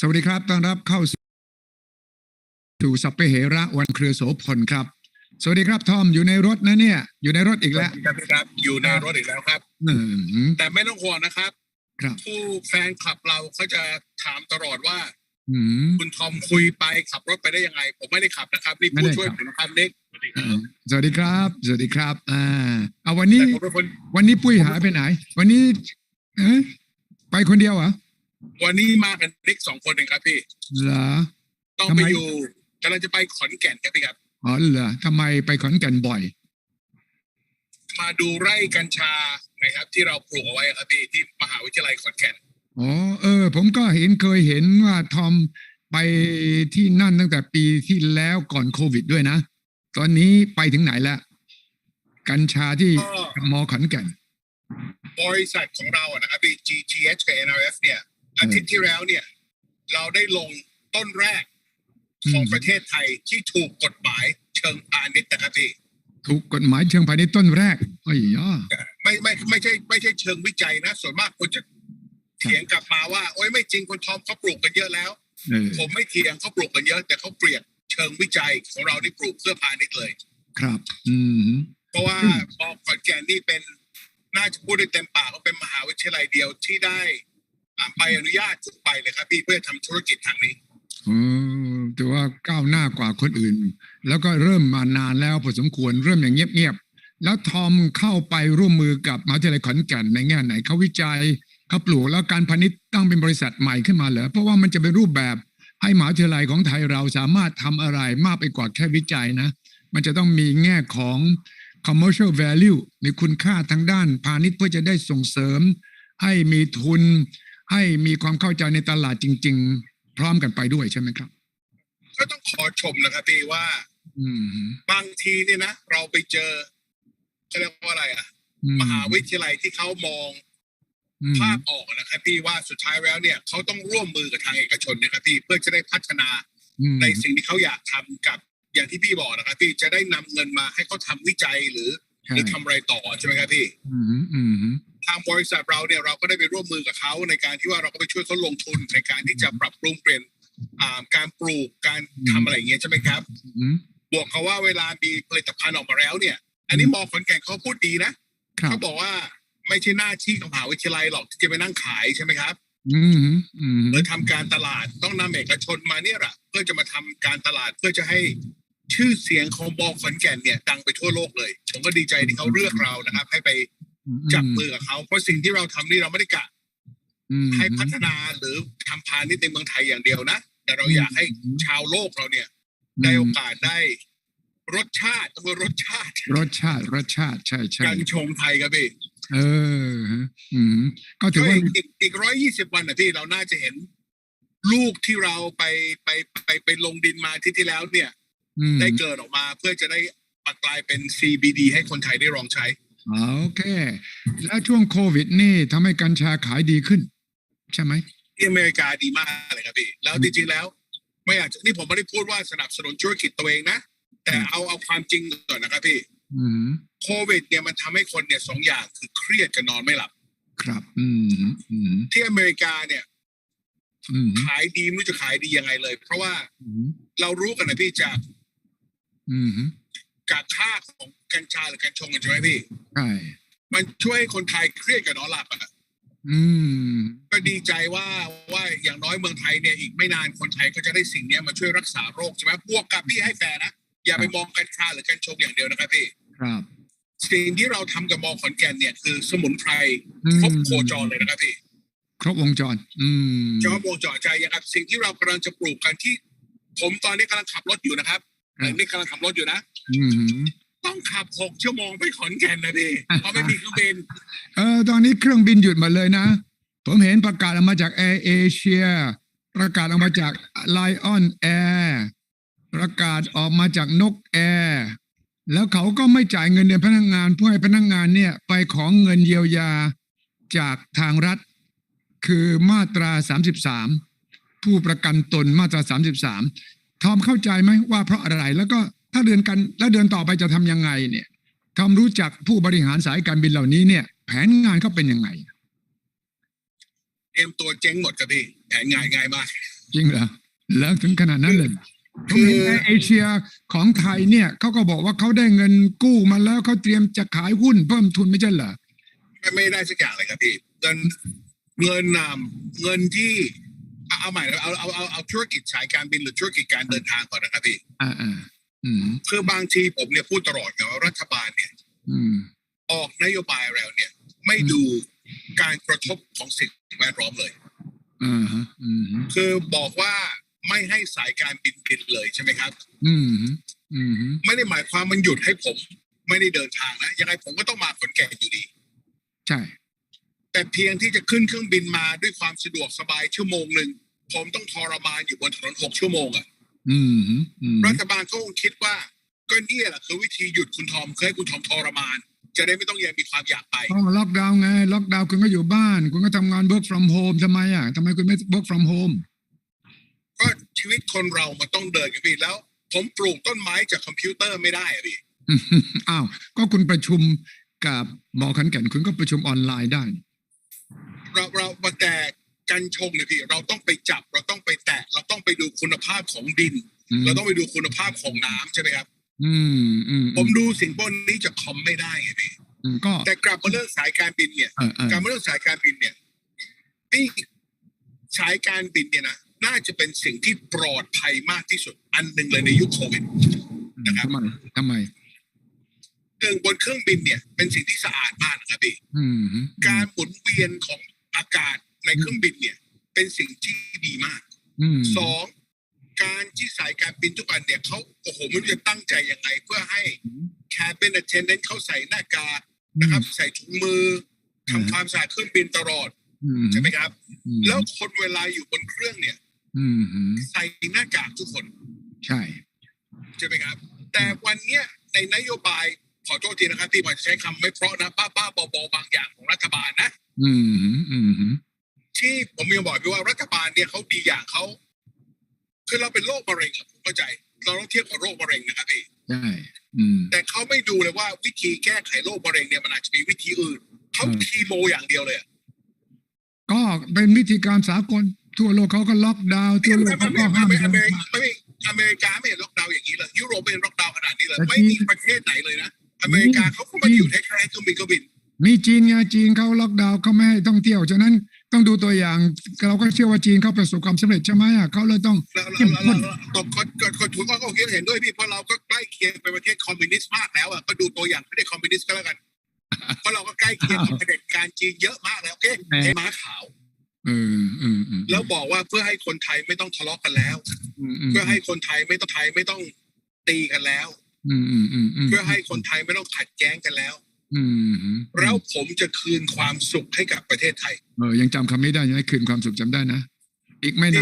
สวัสดีครับ ต้อนรับเข้าสู่สู่สัพเพเหระวันเครือโสพลครับ สวัสดีครับทอมอยู่ในรถนะเนี่ย อยู่ในรถอีกแล้วครับพี่ครับ อยู่ในรถอีกแล้วครับอืมแต่ไม่ต้องห่วงนะครับ ครับผู้แฟนคลับเราเขาจะถามตลอดว่าอืมคุณทอมคุยไปขับรถไปได้ยังไง ผมไม่ได้ขับนะครับนี่ไม่ผู้ได้ช่วยขับผมนะครับเล็กสวัสดีครับ สวัสดีครับ สวัสดีครับ อ่าเอาวันนี้แต่ผมเป็นคนวันนี้ปุ้ยหายไปไหน วันนี้เอ๊ะไปคนเดียวเหรอ วันนี้มากันเล็กสองคนเองครับพี่เหรอต้องทำไมไปอยู่กำลังจะไปขอนแก่นครับพี่ครับอ๋อเหรอทำไมไปขอนแก่นบ่อย มาดูไร่กัญชานะครับ ที่เราปลูกเอาไว้ครับพี่ที่มหาวิทยาลัยขอนแก่นอ๋อเออ ผมก็เห็นเคยเห็นว่าทอมไปที่นั่นตั้งแต่ปีที่แล้วก่อนโควิดด้วยนะ ตอนนี้ไปถึงไหนแล้วกัญชาที่ก็มอขอนแก่น บริษัทของเราอะนะครับพี่ GTH กับ NRF เนี่ย อาทิตย์ที่แล้วเนี่ย เราได้ลงต้นแรกของอืมประเทศไทยที่ถูกกฎหมายเชิงพาณิชย์นะครับพี่ถูกกฎหมายเชิงพาณิชย์ต้นแรกโอ้ยย่อไม่ไม่ไม่ใช่ไม่ใช่เชิงวิจัยนะ ส่วนมากคนจะเถียงกลับมาว่า โอ้ยไม่จริงคนทอมเขาปลูกกันเยอะแล้วเออผมไม่เถียงเขาปลูกกันเยอะ แต่เขาเปรียบเชิงวิจัยของเรานี่ปลูกเพื่อพาณิชย์เลย ครับ อืมเพราะว่าอืมมอขอนแก่นนี่เป็นน่าจะพูดได้เต็มปากว่าเป็นมหาวิทยาลัยเดียวที่ได้อ่า ใบอนุญาตทุกใบเลยครับพี่เพื่อทำธุรกิจทางนี้เออถือว่าก้าวหน้ากว่าคนอื่น แล้วก็เริ่มมานานแล้วพอสมควรเริ่มอย่างเงียบๆแล้วทอมเข้าไปร่วมมือกับมหาวิทยาลัยขอนแก่นในแง่ไหนเขาวิจัยเขาปลูกแล้วการพาณิชย์ตั้งเป็นบริษัทใหม่ขึ้นมาเหรอเพราะว่ามันจะเป็นรูปแบบให้มหาวิทยาลัยของไทยเราสามารถทำอะไรมากไปกว่าแค่วิจัยนะ มันจะต้องมีแง่ของ commercial value มีคุณค่าทางด้านพาณิชย์เพื่อจะได้ส่งเสริม ให้มีทุน ให้มีความเข้าใจในตลาดจริง ๆ พร้อมกันไปด้วยใช่ไหมครับ ก็ต้องขอชมนะครับพี่ว่าอืมบางทีเนี่ยนะเราไปเจอเขาเรียกว่าอะไรอะอืมหาวิทยาลัยที่เขามองอืมภาพออกนะครับพี่ว่าสุดท้ายแล้วเนี่ยเขาต้องร่วมมือกับทางเอกชนนะครับพี่เพื่อจะได้พัฒนาอืมในสิ่งที่เขาอยากทำกับอย่างที่พี่บอกนะครับพี่จะได้นำเงินมาให้เขาทำวิจัยหรือใช่หรือทำอะไรต่อใช่ไหมครับพี่ อืมอืม ทางบริษัทเราเนี่ยเราก็ได้ไปร่วมมือกับเขาในการที่ว่าเราก็ไปช่วยเขาลงทุนในการที่จะปรับปรุงเปลี่ยนอ่าการปลูกการทำอะไรอย่างเงี้ยใช่ไหมครับอืมบวกเขาว่าเวลามีผลิตภัณฑ์ออกมาแล้วเนี่ย อันนี้อืมมอขอนแก่นเขาพูดดีนะครับเขาบอกว่าไม่ใช่หน้าที่ของมหาวิทยาลัยหรอกที่จะไปนั่งขายใช่ไหมครับอืมอืมหรือทำการตลาดต้องนำเอกชนมาเนี่ยแหละเพื่อจะมาทำการตลาดเพื่อจะให้ชื่อเสียงของมอขอนแก่นเนี่ย ดังไปทั่วโลกเลย ผมก็ดีใจที่เขาเลือกเรานะครับ ให้ไป จับมือกับเขาเพราะสิ่งที่เราทำนี่เราไม่ได้กะอืมให้พัฒนาหรือทำพาณิชย์ในเมืองไทยอย่างเดียวนะแต่เราอยากให้ชาวโลกเราเนี่ย ได้โอกาสได้รสชาติตัวารสชาติ รสชาติรสชาติใช่ใช่การชงไทยครับพี่เออฮะอืมก็ถือก็ว่าอีกอีกอีกร้อยยี่สิบวันนะพี่เราน่าจะเห็น ลูกที่เราไปไปไปไปลงดินมาที่ที่แล้วเนี่ยอืมได้เกิดออกมาเพื่อจะได้ปักกลายเป็น CBD ให้คนไทยได้ลองใช้อ๋อ โอเค แล้วช่วงโควิดนี่ทำให้กัญชาขายดีขึ้น ใช่ไหมที่อเมริกาดีมากเลยครับพี่ แล้วจริงๆแล้ว ไม่อยากจะนี่ผมไม่ได้พูดว่าสนับสนุนธุรกิจตัวเองนะ แต่เอาเอาความจริงก่อนนะครับพี่อืมโควิด เนี่ยมันทำให้คนเนี่ยสองอย่างคือเครียดกับนอนไม่หลับ ครับ อืมอืมที่อเมริกาเนี่ย อืมขายดีไม่รู้จะขายดียังไงเลย เพราะว่าอืมเรารู้กันนะพี่จากอืมจากค่าของกัญชาหรือกัญชงกันใช่ไหมพี่ ใช่มันช่วยให้คนไทยเครียดกับนอนหลับอะอืม ก็ดีใจว่าว่าอย่างน้อยเมืองไทยเนี่ยอีกไม่นานคนไทยก็จะได้สิ่งเนี้ยมาช่วยรักษาโรคใช่ไหมบวกกับพี่ให้แฟร์นะ อย่าไปมองกัญชาหรือกัญชงอย่างเดียวนะครับพี่ครับสิ่งที่เราทำกับมอขอนแก่นเนี่ยคือสมุนไพรอืมครบโคจรเลยนะครับพี่ครบวงจร อืมเฉพาะวงจรใจอย่างครับ สิ่งที่เรากำลังจะปลูกกันที่ ผมตอนนี้กำลังขับรถอยู่นะครับครับนี่กำลังขับรถอยู่นะอืม ต้องขับหกชั่วโมงไปขอนแก่นนะพี่เพราะไม่มีเครื่องบิน เออตอนนี้เครื่องบินหยุดหมดเลยนะ ผมเห็นประกาศออกมาจากแอร์เอเชียประกาศออกมาจากไลออนแอร์ประกาศออกมาจากนกแอร์แล้วเขาก็ไม่จ่ายเงินเดือนพนักงานเพื่อให้พนักงานเนี่ย ไปของเงินเยียวยาจากทางรัฐ คือมาตรา 33 ผู้ประกันตนมาตรา 33 ทอมเข้าใจไหมว่าเพราะอะไรแล้วก็ ถ้าเดือนกันแล้วเดือนต่อไปจะทำยังไงเนี่ยทอมรู้จักผู้บริหารสายการบินเหล่านี้เนี่ย แผนงานเขาเป็นยังไงเตรียมตัวเจ๊งหมดครับพี่แผนงานง่ายมาก จริงเหรอแล้วถึงขนาดนั้นเลยคืคืออในเอเชียของไทยเนี่ยเขาก็บอกว่าเขาได้เงินกู้มาแล้วเขาเตรียมจะขายหุ้นเพิ่มทุนไม่ใช่เหรอไม่ไม่ได้สักอย่างเลยครับพี่เงินเงินนำเงินที่เอาเอาใหม่เอาเอาเอาเอาธุรกิจสายการบินหรือธุรกิจการเดินทางก่อนนะครับพี่อ่าอ่าอืม คือบางทีผมเนี่ยพูดตลอดนะว่ารัฐบาลเนี่ยอืมออกนโยบายแล้วเนี่ย ไม่ดูการกระทบของสิ่งแวดล้อมเลยอ่าฮะอืมคือบอกว่าไม่ให้สายการบินบินเลยใช่ไหมครับอืมอืมไม่ได้หมายความมันหยุดให้ผม ไม่ได้เดินทางนะยังไงผมก็ต้องมาขอนแก่นอยู่ดี ใช่ แต่เพียงที่จะขึ้นเครื่องบินมาด้วยความสะดวกสบายชั่วโมงหนึ่งผมต้องทรมานอยู่บนถนนหกชั่วโมงอะอืมอืม รัฐบาลเขาคงคิดว่า ก็เนี่ยแหละคือวิธีหยุดคุณทอมเคยให้คุณทอมทรมาน จะได้ไม่ต้องยังมีความอยากไปเพราะล็อกดาวน์ไง ล็อกดาวน์คุณก็อยู่บ้าน คุณก็ทำงาน work from home ทำไมอะทำไมคุณไม่ work from home ก็ชีวิตคนเรามันต้องเดินกันพี่แล้ว ผมปลูกต้นไม้จากคอมพิวเตอร์ไม่ได้อะพี่อ้าวก็คุณประชุมกับหมอขันแก่นคุณก็ประชุมออนไลน์ได้ เราเราแต่กันชงเนี่ยพี่ เราต้องไปจับเราต้องไปแตะ เราต้องไปดูคุณภาพของดินอืมเราต้องไปดูคุณภาพของน้ำใช่ไหมครับ อืมอืมผมดูสิ่งพวกนี้จากคอมไม่ได้ไงพี่อืมก็แต่กลับมาเรื่องสายการบินเนี่ยเออเออกลับมาเรื่องสายการบินเนี่ยนี่สายการบินเนี่ยนะน่าจะเป็นสิ่งที่ปลอดภัยมากที่สุด อันหนึ่งเลยในยุคโควิดนะครับทำไมทำไมเครื่องบนเครื่องบินเนี่ย เป็นสิ่งที่สะอาดมากนะครับพี่อืมการหมุนเวียนของอากาศในเครื่องบินเนี่ย เป็นสิ่งที่ดีมากอืม สองการที่สายการบินทุกอันเนี่ยเขาโอ้โหไม่รู้จะตั้งใจยังไง เพื่อให้แคบิน a เ t นเดนเขาใส่หน้ากากนะครับ ใส่ถุงมือทำความสะอาดเครื่องบินตลอดอืมใช่ไหมครับอืมแล้วคนเวลาอยู่บนเครื่องเนี่ยอืมอืมใส่หน้ากากทุกคน ใช่ใช่ไหมครับ แต่วันเนี้ยในนโยบายขอโทษทีนะครับที่ผมจะใช้คำไม่เพราะนะป้าป้าๆบอๆบางอย่างของรัฐบาลนะ อืมอืมอืม ที่ผมยังบอกพี่ว่ารัฐบาลเนี่ยเขาดีอย่างเขาคือเราเป็นโรคมะเร็งอะผมเข้าใจ เราต้องเทียบกับโรคมะเร็งนะครับพี่ใช่อืมแต่เขาไม่ดูเลยว่าวิธีแก้ไขโรคมะเร็งเนี่ยมันอาจจะมีวิธีอื่นเขาอืมคีโมอย่างเดียวเลยอะก็เป็นวิธีการสากลทั่วโลกเขาก็ล็อกดาวน์ทั่วโลกไม่เขาไม่ก็ไม่ห้ามไม่เดิอเมนริกาไม่ไม่อเมริกาไม่เห็นล็อกดาวน์อย่างนี้เลยยุโรปไม่เห็นล็อกดาวน์ขนาดนี้เลยแต่ไม่ที่มีประเทศไหนเลยนะอเมริกาเขาก็มาอยู่แท้ๆเครื่องบินเครื่องบินมีจีนไงจีนเขาล็อกดาวน์เขาไม่ให้ท่องเที่ยวฉะนั้น ต้องดูตัวอย่างเราก็เชื่อว่าจีนเขาประสบความสำเร็จใช่ไหมอะเขาเลยต้องแล้วเข้มข้นตกคนคนถูกก็เห็นด้วยพี่เพราะเราก็ใกล้เคียงเป็นประเทศคอมมิวนิสต์มากแล้วอะก็ดูตัวอย่างประเทศคอมมิวนิสต์ก็แล้วกันเพราะเราก็ใกล้เคียงกับเผด็จการจีนเยอะมากแล้วโอเคเห็นม้าขาวเออเออเออแล้วบอกว่าเพื่อให้คนไทยไม่ต้องทะเลาะกันแล้วเพื่อให้คนไทยไม่ต้องไทยไม่ต้องตีกันแล้วอืมอืมอืมมเพื่อให้คนไทยไม่ต้องขัดแย้งกันแล้วอืมอืม แล้วผมจะคืนความสุขให้กับประเทศไทย เออยังจำคำนี้ได้ยังไงคืนความสุขจำได้นะ อีกไม่นาน